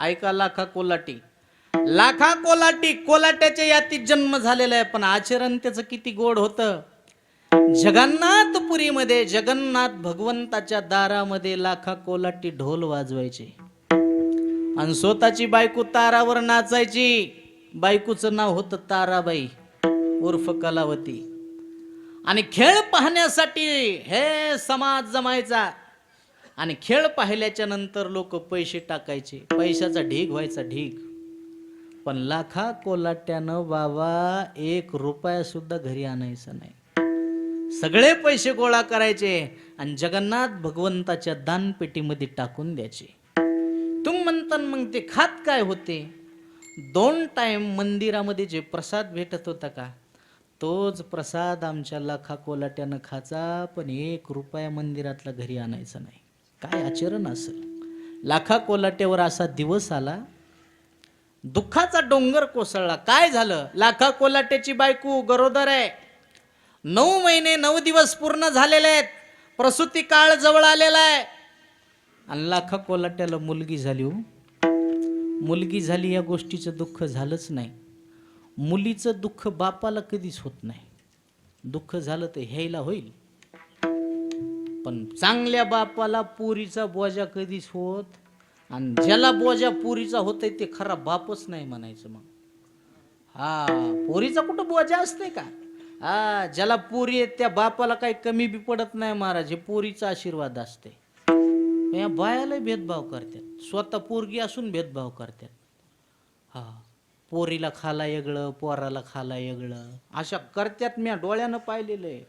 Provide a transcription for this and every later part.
ऐका लाखा कोलाटी. लाखा कोलाटी कोलाट्याच्या यातीत जन्म झालेला आहे पण आचरण त्याचं किती गोड होतं? जगन्नाथपुरीमध्ये जगन्नाथ भगवंताच्या दारामध्ये लाखा कोलाटी ढोल वाजवायचे. आणि स्वतःची बायको तारावर नाचायची. बायकोचं नाव होतं ताराबाई उर्फ कलावती. आणि खेळ पाहण्यासाठी हे समाज जमायचा. आणि खेळ पाहिल्याच्या नंतर लोक पैसे टाकायचे. पैशाचा ढीग व्हायचा ढीग. पण लाखा कोलाट्यानं बाबा एक रुपया सुद्धा घरी आणायचा नाही. सगळे पैसे गोळा करायचे आणि जगन्नाथ भगवंताच्या दानपेटीमध्ये टाकून द्यायचे. तुम म्हणता मग ते खात काय होते? दोन टाइम मंदिरामध्ये जे प्रसाद भेटत होता का? तोच प्रसाद आमच्या लाखा कोलाट्यानं खाचा पण एक रुपया मंदिरातला घरी आणायचा नाही. काय आचरण असेल? लाखा कोलाट्यावर असा दिवस आला दुःखाचा डोंगर कोसळला. काय झालं? लाखा कोलाट्याची बायको गरोदर आहे. नऊ महिने नऊ दिवस पूर्ण झालेले आहेत. प्रसूती काळ जवळ आलेला आहे. आणि लाखा कोलाट्याला मुलगी झाली हो. मुलगी झाली या गोष्टीचं दुःख झालंच नाही. मुलीचं दुःख बापाला कधीच होत नाही. दुःख झालं तर ह्यायला होईल. पण चांगल्या बापाला पोरीचा बोजा कधीच होत आणि ज्याला बोजा पुरीचा होतय ते खरा बापच नाही म्हणायचं मग. हा पोरीचा कुठं बोजा असते का? हा ज्याला पोरी आहेत त्या बापाला काही कमी बी पडत नाही महाराज हे पोरीचा आशीर्वाद असते या बायाला भेदभाव करतात स्वतः पोरगी असून भेदभाव करतात. हा पोरीला खाला येगळं पोराला खाला येगळं अशा करत्यात मी डोळ्यानं पाहिलेलं आहे.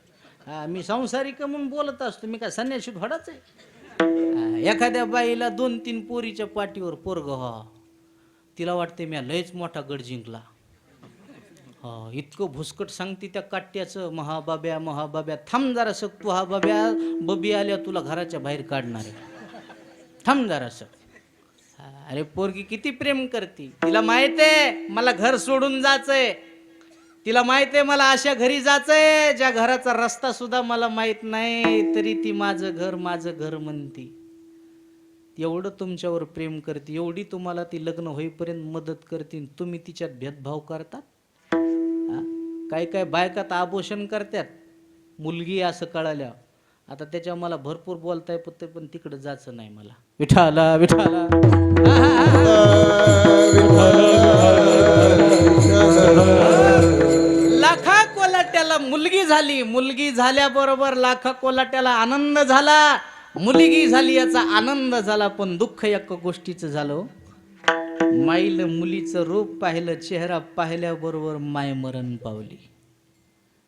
हा मी संसारिक म्हणून बोलत असतो. मी काय संन्याशी थोडाच आहे? एखाद्या बाईला दोन तीन पोरीच्या पाठीवर पोरग व्हा तिला वाटते मी लयच मोठा गड जिंकला. हा इतकं भुसकट सांगते त्या काट्याचं महाबाब्या महाबाब्या थांब जरासं तू हा बाब्या बबी आल्या तुला घराच्या बाहेर काढणार आहे. थांब जरा सक अरे पोरगी किती प्रेम करते. तिला माहीत आहे मला घर सोडून जायचंय. तिला माहीत आहे मला अशा घरी जायचंय ज्या घराचा रस्ता सुद्धा मला माहीत नाही तरी ती माझं घर माझं घर म्हणती. एवढं तुमच्यावर प्रेम करते एवढी तुम्हाला ती लग्न होईपर्यंत मदत करते तुम्ही तिच्यात भेदभाव करतात? हा? काय बायका बायकात आभूषण करतात. मुलगी असं कळाल्या आता त्याच्या मला भरपूर बोलताय पत्ते पण तिकडे जायचं नाही मला. विठाला विठाला विठाला कोलाट्याला मुलगी झाली. मुलगी झाल्याबरोबर लाखा कोलाट्याला आनंद झाला. मुलगी झाली याचा आनंद झाला पण दुःख एक गोष्टीचं झालं हो. माईल मुलीचं रूप पाहिलं चेहरा पाहिल्याबरोबर माय मरण पावली.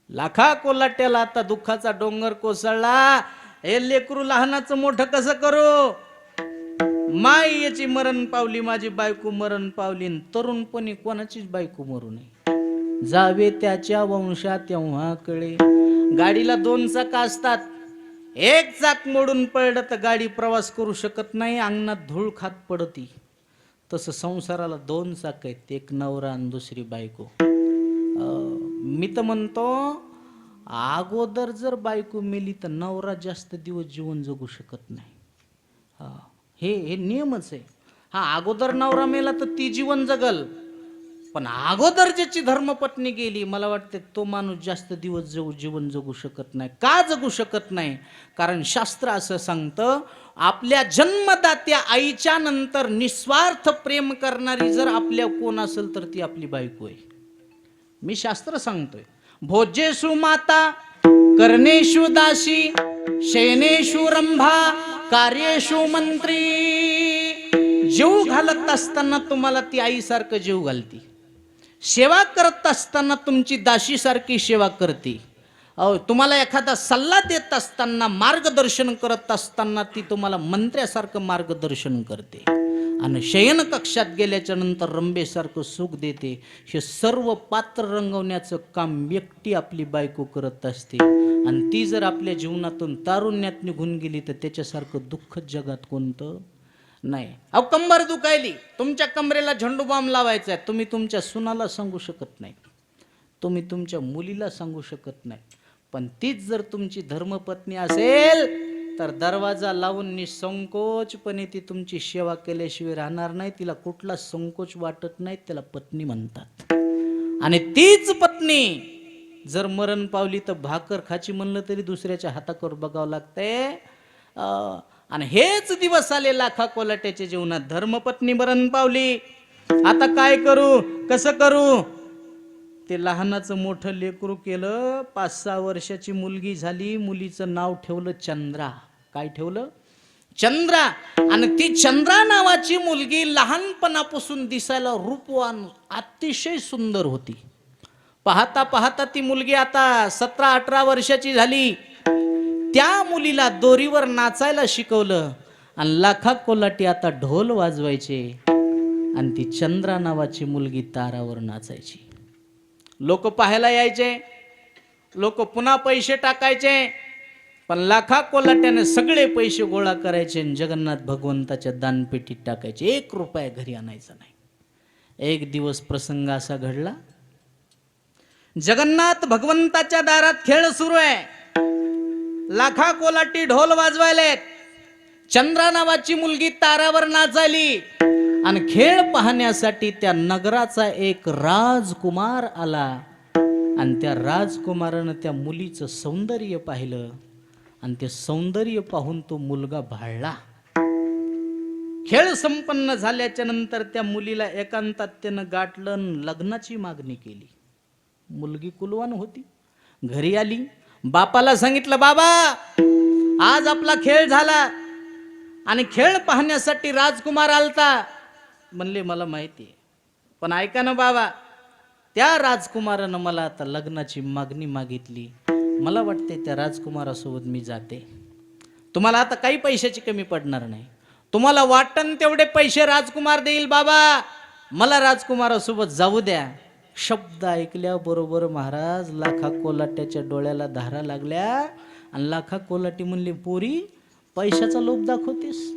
लाखा कोलाट्याला आता दुःखाचा डोंगर कोसळला. हे लेकरू लहानाचं मोठं कसं करू? माय याची मरण पावली माझी बायको मरण पावली तरुणपणी कोणाचीच बायको मरू नये. जावे त्याच्या वंशा तेव्हा कळे गाडीला दोन चाक असतात. एक चाक मोडून पडलं तर गाडी प्रवास करू शकत नाही अंगणात धूळ खात पडती. तसं संसाराला दोन चाक आहेत एक नवरा आणि दुसरी बायको. मी तर म्हणतो अगोदर जर बायको मेली तर नवरा जास्त दिवस जीवन जगू शकत नाही. हा हे हे नियमच आहे. हा अगोदर नवरा मेला तर ती जीवन जगल. पण अगोदर ज्याची धर्मपत्नी गेली मला वाटते तो माणूस जास्त दिवस जगू जीवन जगू शकत नाही. का जगू शकत नाही? कारण शास्त्र असं सांगतं आपल्या जन्मदात्या आईच्या नंतर निस्वार्थ प्रेम करणारी जर आपल्या कोण असेल तर ती आपली बायको आहे. मी शास्त्र सांगतोय. भोजेशु माता कर्णेशु दासी शयनेषु रंभा कार्येशु मंत्री. जीव घालत असताना तुम्हाला ती आईसारखं जीव घालती. सेवा करत असताना तुमची दाशीसारखी सेवा करते. अहो तुम्हाला एखादा सल्ला देत असताना मार्गदर्शन करत असताना ती तुम्हाला मंत्र्यासारखं मार्गदर्शन करते. आणि शयन कक्षात गेल्याच्यानंतर रंबेसारखं सुख देते. हे सर्व पात्र रंगवण्याचं काम व्यक्ती आपली बायको करत असते. आणि ती जर आपल्या जीवनातून तारुण्यात निघून गेली तर त्याच्यासारखं दुःख जगात कोणतं? नाही. अहो कंबर दुखायली. तुमच्या कमरेला झेंडू बॉम्ब लावायचा आहे. तुम्ही तुमच्या सुनाला सांगू शकत नाही. तुम्ही तुमच्या मुलीला सांगू शकत नाही. पण तीच जर तुमची धर्मपत्नी असेल तर दरवाजा लावून निसंकोचपणे ती तुमची सेवा केल्याशिवाय राहणार नाही. तिला कुठला संकोच वाटत नाही त्याला पत्नी म्हणतात. आणि तीच पत्नी जर मरण पावली तर भाकर खाची म्हणलं तरी दुसऱ्याच्या हाताकर बघावं लागतंय. अं, आणि हेच दिवस आले लाखा कोलाट्याच्या जीवनात. धर्मपत्नी मरण पावली. आता काय करू? कसं करू? ते लहानाचं मोठं लेकरू केलं. पाच सहा वर्षाची मुलगी झाली. मुलीचं नाव ठेवलं चंद्रा. काय ठेवलं? चंद्रा. आणि ती चंद्रा नावाची मुलगी लहानपणापासून दिसायला रूपवान अतिशय सुंदर होती. पाहता पाहता ती मुलगी आता सतरा अठरा वर्षाची झाली. त्या मुलीला दोरीवर नाचायला शिकवलं. आणि लाखा कोलाटी आता ढोल वाजवायचे. आणि ती चंद्रा नावाची मुलगी तारावर नाचायची. लोक पाहायला यायचे. लोक पुन्हा पैसे टाकायचे. पण लाखा कोलाट्याने सगळे पैसे गोळा करायचे आणि जगन्नाथ भगवंताच्या दानपेटीत टाकायचे. एक रुपया घरी आणायचा नाही. एक दिवस प्रसंग असा घडला. जगन्नाथ भगवंताच्या दारात खेळ सुरू आहे. लाखा कोलाटी ढोल वाजवायलेत. चंद्रा नावाची मुलगी तारावर नाचाली आणि खेळ पाहण्यासाठी त्या नगराचा एक राजकुमार आला. आणि त्या राजकुमारानं त्या मुलीचं सौंदर्य पाहिलं. आणि ते सौंदर्य पाहून तो मुलगा भाळला. खेळ संपन्न झाल्याच्यानंतर त्या मुलीला एकांतात त्यानं गाठलं लग्नाची मागणी केली. मुलगी कुलवान होती. घरी आली. बापाला सांगितलं बाबा आज आपला खेळ झाला आणि खेळ पाहण्यासाठी राजकुमार आलता. म्हणले मला माहिती आहे. पण ऐका ना बाबा त्या राजकुमारानं मला आता लग्नाची मागणी मागितली. मला वाटते त्या राजकुमारासोबत मी जाते. तुम्हाला आता काही पैशाची कमी पडणार नाही. तुम्हाला वाटन तेवढे पैसे राजकुमार देईल बाबा. मला राजकुमारासोबत जाऊ द्या. शब्द ऐकल्याबरोबर महाराज लाखा कोलाट्याच्या डोळ्याला धारा लागल्या आणि लाखा कोलाटी म्हणली पोरी पैशाचा लोभ दाखवतेस.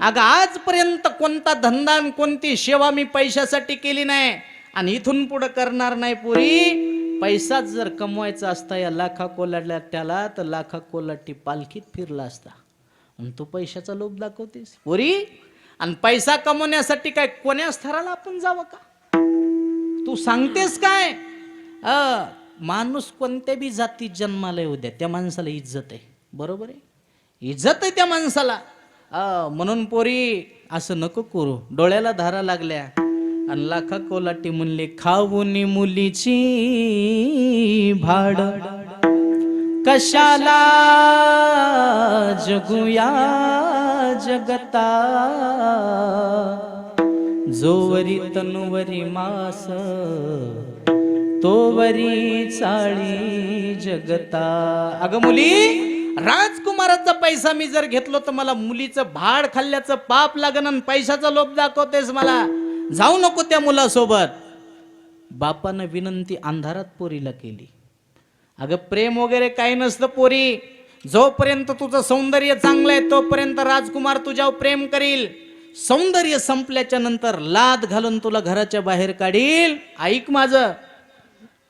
अगं आजपर्यंत कोणता धंदा कोणती सेवा मी पैशासाठी केली नाही आणि इथून पुढं करणार नाही पुरी. पैसाच जर कमवायचा असता या लाखा कोलाटल्या त्याला तर लाखा कोलाटी पालखीत फिरला असता. आणि तू पैशाचा लोभ दाखवतेस. पुरी आणि पैसा कमवण्यासाठी काय कोण्या स्थराला आपण जावं का? तू सांगतेस काय? अ, माणूस कोणत्या बी जातीत जन्माला येऊ द्या त्या माणसाला इज्जत आहे. बरोबर आहे? इज्जत आहे त्या माणसाला. अ, म्हणून पोरी असं नको करू. डोळ्याला धारा लागल्या. आणि लाखा कोलाटी म्हणले खाऊनी मुलीची भाड. कशाला जगुया जगता? जोवरी तनुवरी मास तोवरी चाळी जगता. अगं मुली राजकुमाराचा पैसा मी जर घेतलो तर मला मुलीचं भाड खाल्ल्याचं पाप लागन आणि पैशाचा लोभ दाखवतेस मला. जाऊ नको त्या मुलासोबत. बापानं विनंती अंधारात पोरीला केली. अगं प्रेम वगैरे काही नसतं पोरी. जोपर्यंत तुझं सौंदर्य चांगलं आहे तोपर्यंत राजकुमार तुझ्यावर प्रेम करील. सौंदर्य संपल्याच्या नंतर लाद घालून तुला घराच्या बाहेर काढील. ऐक माझं.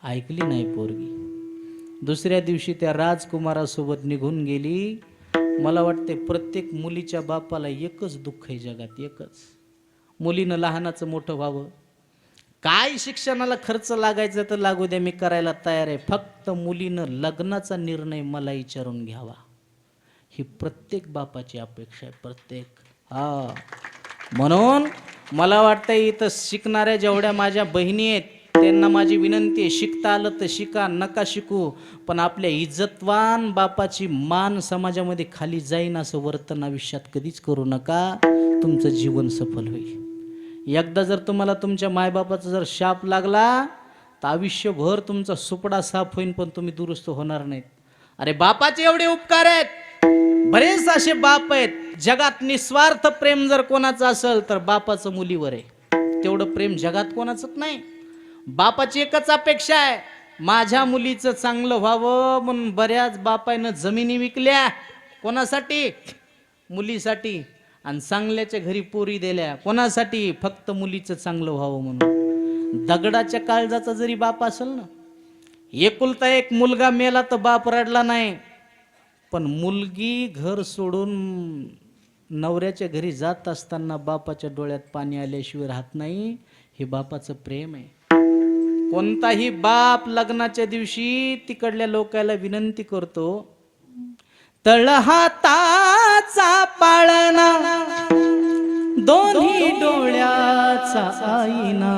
ऐकली नाही पोरगी. दुसऱ्या दिवशी त्या राजकुमारासोबत निघून गेली. मला वाटते प्रत्येक मुलीच्या बापाला एकच दुःख आहे जगात एकच. मुलीनं लहानाचं मोठं व्हावं. काय शिक्षणाला खर्च लागायचा तर लागू द्या मी करायला तयार आहे. फक्त मुलीनं लग्नाचा निर्णय मला विचारून घ्यावा. ही प्रत्येक बापाची अपेक्षा आहे प्रत्येक. हा. म्हणून मला वाटतं इथं शिकणाऱ्या जेवढ्या माझ्या बहिणी आहेत त्यांना माझी विनंती आहे शिकता आलं तर शिका नका शिकू पण आपल्या इज्जतवान बापाची मान समाजामध्ये खाली जाईन असं वर्तन आयुष्यात कधीच करू नका. तुमचं जीवन सफल होईल. एकदा जर तुम्हाला तुमच्या मायबापाचा जर शाप लागला तर आयुष्यभर तुमचा सुपडा साफ होईल पण तुम्ही दुरुस्त होणार नाहीत. अरे बापाचे एवढे उपकार आहेत. बरेच असे बाप आहेत जगात निस्वार्थ प्रेम जर कोणाचं असेल तर बापाचं मुलीवर आहे तेवढं प्रेम जगात कोणाचंच नाही. बापाची एकच अपेक्षा आहे माझ्या मुलीचं चांगलं व्हावं म्हणून बऱ्याच बापायनं जमिनी विकल्या. कोणासाठी? मुलीसाठी. आणि चांगल्याच्या घरी पोरी दिल्या. कोणासाठी? फक्त मुलीचं चांगलं व्हावं म्हणून. दगडाच्या काळजाचा जरी बाप असेल ना एकुलता एक मुलगा मेला तर बाप रडला नाही. पण मुलगी घर सोडून नवऱ्याच्या घरी जात असताना बापाच्या डोळ्यात पाणी आल्याशिवाय राहत नाही हे बापाचं प्रेम आहे. कोणताही बाप लग्नाच्या दिवशी तिकडल्या लोकाला विनंती करतो तळहाताचा पाळणा दोन्ही डोळ्याचा आईना.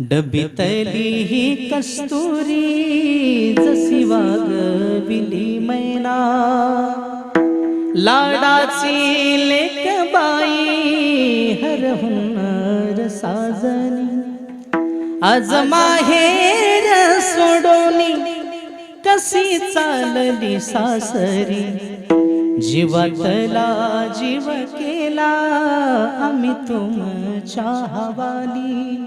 डबीतली ही कस्तुरी जशी वागविली मैना. लाडाची लेक बाई हरहुनर साजनी. आज माहेर सोडोनी कशी चालली सासरी. जीवातला जीव केला आम्ही तुमच्या हवाली.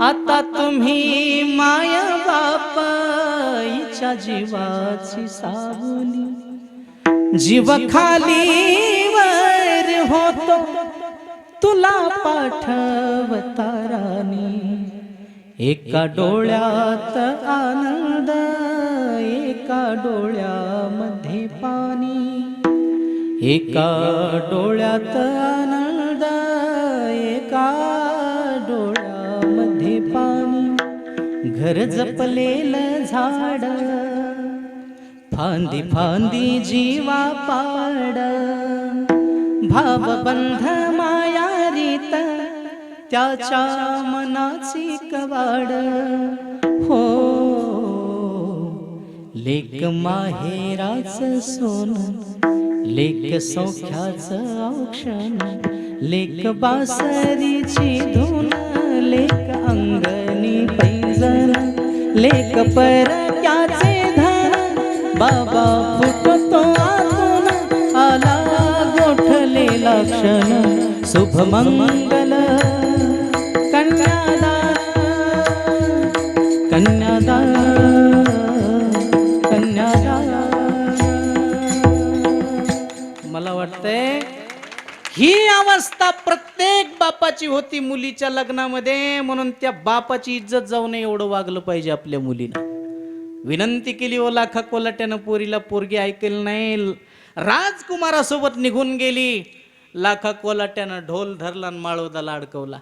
आता तुम्ही माया बापाईच्या जीवाची सावली. जीव खालीवर होतो. तुला पाठवता राणी एका डोळ्यात आनंद एका डोळ्यामध्ये पाणी. एका डोळ्यात आनंद एका डोळ्यामध्ये पाणी. घर जपलेलं झाड फांदी फांदी जीवा पाड. भावबंध मायारीत त्याच्या मनाची कवाड. हो लेक माहेराच सोन लेक सौख्याच औक्षण लेक बासरीची धून लेक अंगणी पैजन लेक पर बाबा फुटतो आतून आला गोठलेला क्षण शुभमंगल कन्यादान कन्यादान कन्यादान मला वाटतंय ही अवस्था प्रत्येक बापाची होती मुलीच्या लग्नामध्ये म्हणून त्या बापाची इज्जत जाऊ नये एवढं वागलं पाहिजे आपल्या मुलीनं. विनंती केली ओ लाखा कोलाट्यानं पोरीला पोरगी ऐकली नाही. राजकुमारासोबत निघून गेली. लाखा कोलाट्यानं ढोल धरला आणि माळवदाला अडकवला.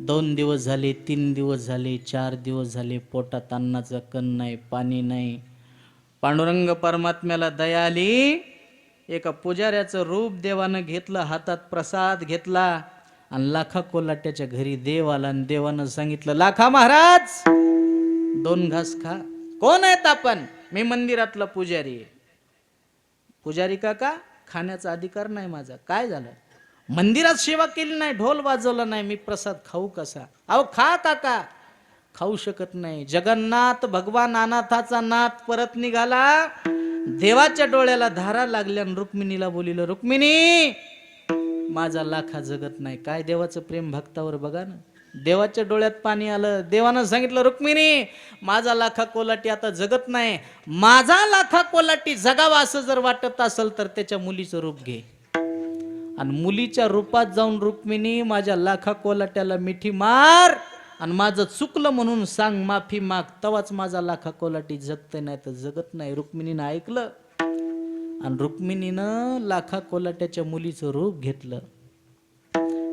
दोन दिवस झाले तीन दिवस झाले चार दिवस झाले पोटात अन्नाचं कण नाही पाणी नाही. पांडुरंग परमात्म्याला दया आली. एका पुजाऱ्याचं रूप देवानं घेतलं हातात प्रसाद घेतला. आणि लाखा कोलाट्याच्या घरी देव आला आणि देवानं सांगितलं लाखा महाराज दोन घास खा. कोण आहेत आपण? मी मंदिरातला पुजारी आहे. पुजारी काका खाण्याचा अधिकार नाही माझा. काय झालं? मंदिरात सेवा केली नाही ढोल वाजवला नाही. मी प्रसाद खाऊ कसा? अहो खा काका. खाऊ शकत नाही. जगन्नाथ भगवान अनाथाचा नाथ परत निघाला. देवाच्या डोळ्याला धारा लागल्या आणि रुक्मिणीला बोलिलं रुक्मिणी माझा लाखा जगत नाही. काय देवाचं प्रेम भक्तावर बघा ना. देवाच्या डोळ्यात पाणी आलं. देवानं सांगितलं रुक्मिणी माझा लाखा कोलाटी आता जगत नाही. माझा लाखा कोलाटी जगावा असं जर वाटत असेल तर त्याच्या मुलीचं रूप घे. आणि मुलीच्या रूपात जाऊन रुक्मिणी माझ्या लाखा कोलाट्याला मिठी मार आणि माझं चुकलं म्हणून सांग माफी माग. तवाच माझा लाखा कोलाटी जगते नाही तर जगत नाही. रुक्मिणीनं ऐकलं आणि रुक्मिणीनं लाखा कोलाट्याच्या मुलीचं रूप घेतलं.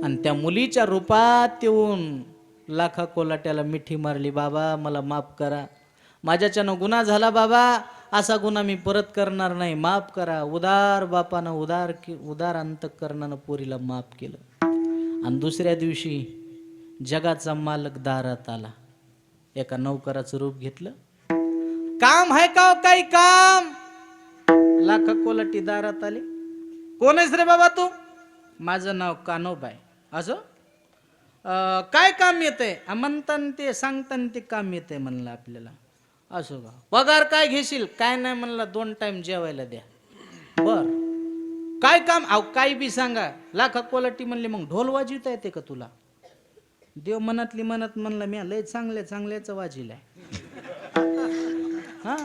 आणि त्या मुलीच्या रूपात येऊन लाखा कोलाट्याला मिठी मारली बाबा मला माफ करा. माझ्याच्यानं गुन्हा झाला बाबा. असा गुन्हा मी परत करणार नाही. माफ करा. उदार बापानं उदार उदार अंतकरणानं पोरीला माफ केलं. आणि दुसऱ्या दिवशी जगाचा मालक दारात आला. एका नौकराचं रूप घेतलं. काम आहे का हो, काही काम? लाखा कोलाटी दारात आले. कोण आहेस रे बाबा तू? माझं नाव कानोबाय. असं? काय काम येतंय? आ, म्हणतान ते सांगताना ते काम येतंय म्हणलं आपल्याला. असो का? पगार काय घेशील? काय नाही म्हणलं दोन टाइम जेवायला द्या. बर. काय काम? अहो काय बी सांगा. लाखा क्वालिटी म्हणले मग ढोल वाजवता येते का तुला? देव मनातली मनात म्हणलं मी लय चांगल्या चांगल्याचं वाजिलाय. हा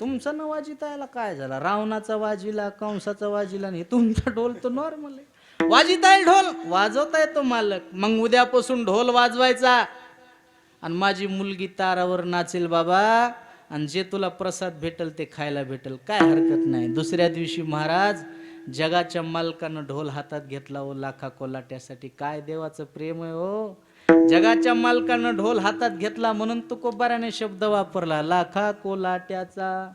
तुमचा न वाजिता याला काय झाला? रावणाचा वाजिला कंसाचा वाजिला आणि तुमचा ढोल तर नॉर्मल आहे. वाजिता ढोल वाजवता येतो मालक. मग उद्यापासून ढोल वाजवायचा. आणि माझी मुलगी तारावर नाचेल बाबा आणि जे तुला प्रसाद भेटल ते खायला भेटल. काय हरकत नाही. दुसऱ्या दिवशी महाराज जगाच्या मालकानं ढोल हातात घेतला ओ लाखा कोलाट्यासाठी. काय देवाचं प्रेम आहे हो. जगाच्या मालकानं ढोल हातात घेतला म्हणून तो कोबाराने शब्द वापरला. लाखा कोलाट्याचा.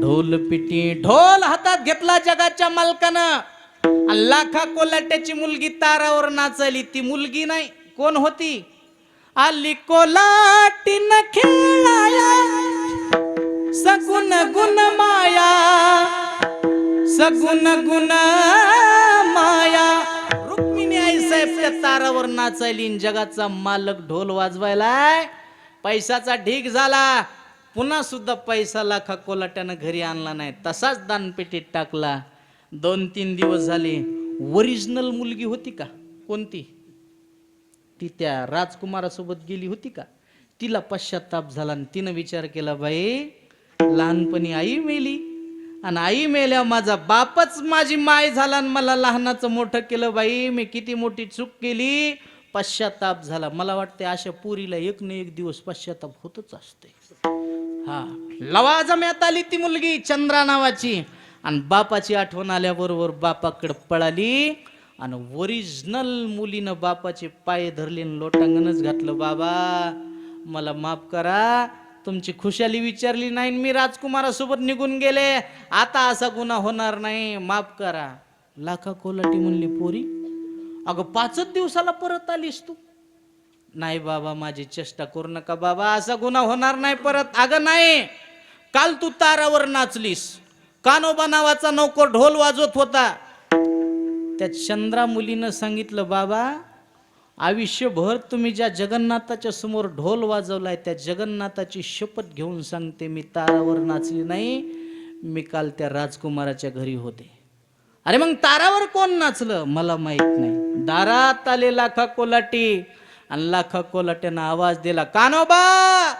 ढोल पिटी ढोल हातात घेतला जगाच्या मालकानं. आणि लाखा कोलाट्याची मुलगी तारावर नाचली. ती मुलगी नाही कोण होती? आली कोलाटीन खेळाया सगुण गुण माया सगुण गुण माया. रुक्मिणी आई साहेब त्या तारावर नाचायली जगाचा मालक ढोल वाजवायलाय. पैशाचा ढीक झाला. पुन्हा सुद्धा पैसा लाखा कोलाट्यानं घरी आणला नाही. तसाच दानपेटीत टाकला. दोन तीन दिवस झाले. ओरिजिनल मुलगी होती का? कोणती? ती त्या राजकुमारासोबत गेली होती का? तिला पश्चाताप झाला आणि तिनं विचार केला बाई लहानपणी आई मेली आणि आई मेल्या माझा बापच माझी माय झाला आणि मला लहानाचं मोठं केलं. बाई मी किती मोठी चूक केली. पश्चाताप झाला. मला वाटते अशा पुरीला एक न एक दिवस पश्चाताप होतच असते हा. लवाजम्यात आली ती मुलगी चंद्रा नावाची. आणि बापाची आठवण आल्याबरोबर बापाकडे पळाली आणि ओरिजिनल मुलीनं बापाचे पाय धरले लोटांगणच घातलं बाबा मला माफ करा तुमची खुशाली विचारली नाही मी राजकुमारासोबत निघून गेले. आता असा गुन्हा होणार नाही. माफ करा. लाखा कोलाटी म्हणली पोरी अगं पाचच दिवसाला परत आलीस तू. नाही बाबा माझी चेष्टा करू नका बाबा असा गुन्हा होणार नाही परत. अगं नाही काल तू तारावर नाचलीस. कानोबा नावाचा नौकर ढोल वाजवत होता. त्या चंद्रा मुलीनं सांगितलं बाबा आयुष्यभर तुम्ही ज्या जगन्नाथाच्या समोर ढोल वाजवलाय त्या जगन्नाथाची शपथ घेऊन सांगते मी तारावर नाचली नाही मी काल त्या राजकुमाराच्या घरी होते. अरे मग तारावर कोण नाचलं? मला माहीत नाही. दारात आले लाखा कोलाटी. आणि लाखा कोलाट्यानं आवाज दिला कानोबा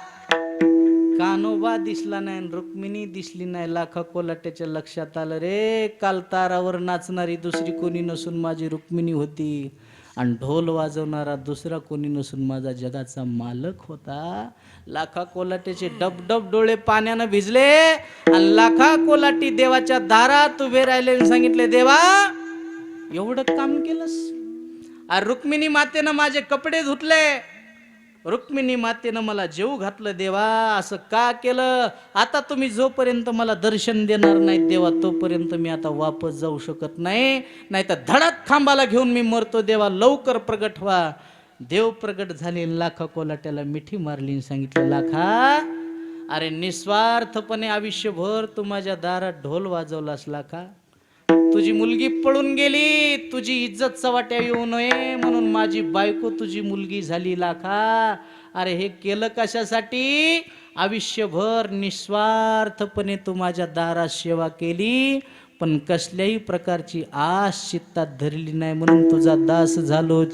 कानोबा दिसला नाही रुक्मिणी दिसली नाही. लाखा कोलाट्याच्या लक्षात आलं रे काल तारावर नाचणारी दुसरी कोणी नसून माझी रुक्मिणी होती. आणि ढोल वाजवणारा दुसरा कोणी नसून माझा जगाचा मालक होता. लाखा कोलाट्याचे डबडब डोळे पाण्यानं भिजले आणि लाखा कोलाटी देवाच्या दारात उभे राहिले सांगितले देवा एवढं काम केलंस? अरे रुक्मिणी मातेनं माझे कपडे धुतले रुक्मिणी मातेनं मला जेव घातलं देवा असं का केलं? आता तुम्ही जोपर्यंत मला दर्शन देणार नाही देवा तोपर्यंत मी आता वापस जाऊ शकत नाही. नाही तर धडक खांबाला घेऊन मी मरतो देवा लवकर प्रगट व्हा. देव प्रगट झाले लाखा कोलाट्याला मिठी मारली सांगितलं लाखा अरे निस्वार्थपणे आयुष्यभर तू माझ्या दारात ढोल वाजवलास लाखा. तुझी मुलगी पळून गेली तुझी इज्जत चवाट्या येऊ नये म्हणून माझी बायको तुझी मुलगी झाली लाखा. अरे हे केलं कशासाठी? आयुष्यभर निस्वार्थपणे तू माझ्या दारात सेवा केली पण कसल्याही प्रकारची आस चित्तात धरली नाही म्हणून तुझा दास झालो.